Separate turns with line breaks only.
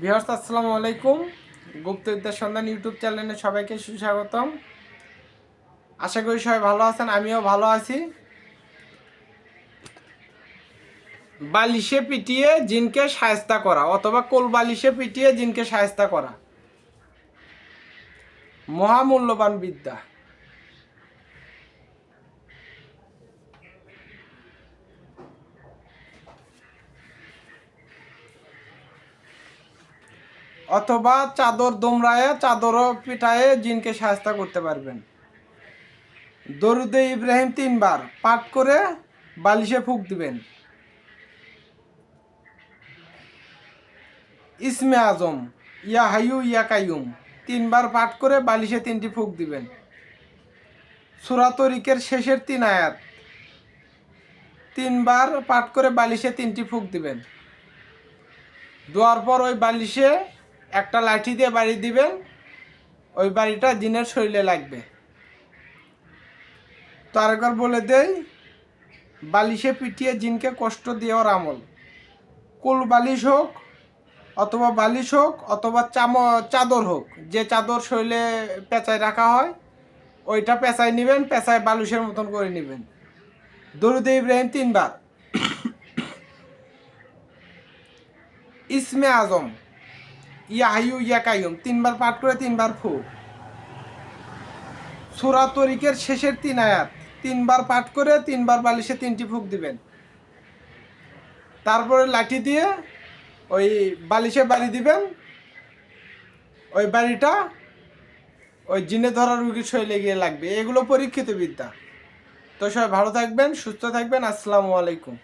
Viewers, আসসালামু আলাইকুম। গুপ্ত বিদ্যার সন্ধান ইউটিউব চ্যানেলে সবাইকে সুস্বাগতম। আশা করি সবাই ভালো আছেন, আমিও ভালো আছি। বালিশে পিটিয়ে জিনকে সায়স্তা করা, অথবা কোল বালিশে পিটিয়ে জিনকে সায়স্তা করা। মহামূল্যবান বিদ্যা। অথবা চাদর দোমরায়, চাদরও পিঠায়ে জিনকে সাহায্য করতে পারবেন। দরুদে ইব্রাহিম তিনবার পাঠ করে বালিশে ফুক দিবেন। ইসমে আজম, ইয়া হাইয়ু, ইয়া কাইয়ুম, তিনবার পাঠ করে বালিশে তিনটি ফুক দিবেন। সুরাতরিকের শেষের তিন আয়াত। তিনবার পাঠ করে বালিশে তিনটি ফুক দিবেন। দেওয়ার পর ওই বালিশে একটা লাঠি দিয়ে বাড়ি দিবেন, ওই বাড়িটা জিনের শরীরে লাগবে। তো আরেকবার বলে দেই, বালিশে পিটিয়ে জিনকে কষ্ট দেওয়ার আমল। কুল বালিশ হোক, অথবা বালিশ হোক, অথবা চাম, চাদর হোক, যে চাদর শরীরে পেঁচায় রাখা হয়, ওইটা পেঁচায় নেবেন, পেঁচায় বালিশের মতন করে নেবেন। দরুদে ইব্রাহিম তিনবার। ইসমে আজম। ইয়াহাইউ ইয়া কাইয়ুম। তিনবার পাঠ করে তিনবার ফু। সুরা তরিকের শেষের তিন আয়াত। তিনবার পাঠ করে তিনবার বালিশে তিনটি ফুক দিবেন। তারপরে লাঠি দিয়ে ওই বালিশে বাড়ি দিবেন। ওই বাড়িটা ওই জিনে ধরা রুগীর শৈলে গিয়ে লাগবে। এগুলো পরীক্ষিত বিদ্যা। তো সবাই ভালো থাকবেন, সুস্থ থাকবেন। আসসালামু আলাইকুম।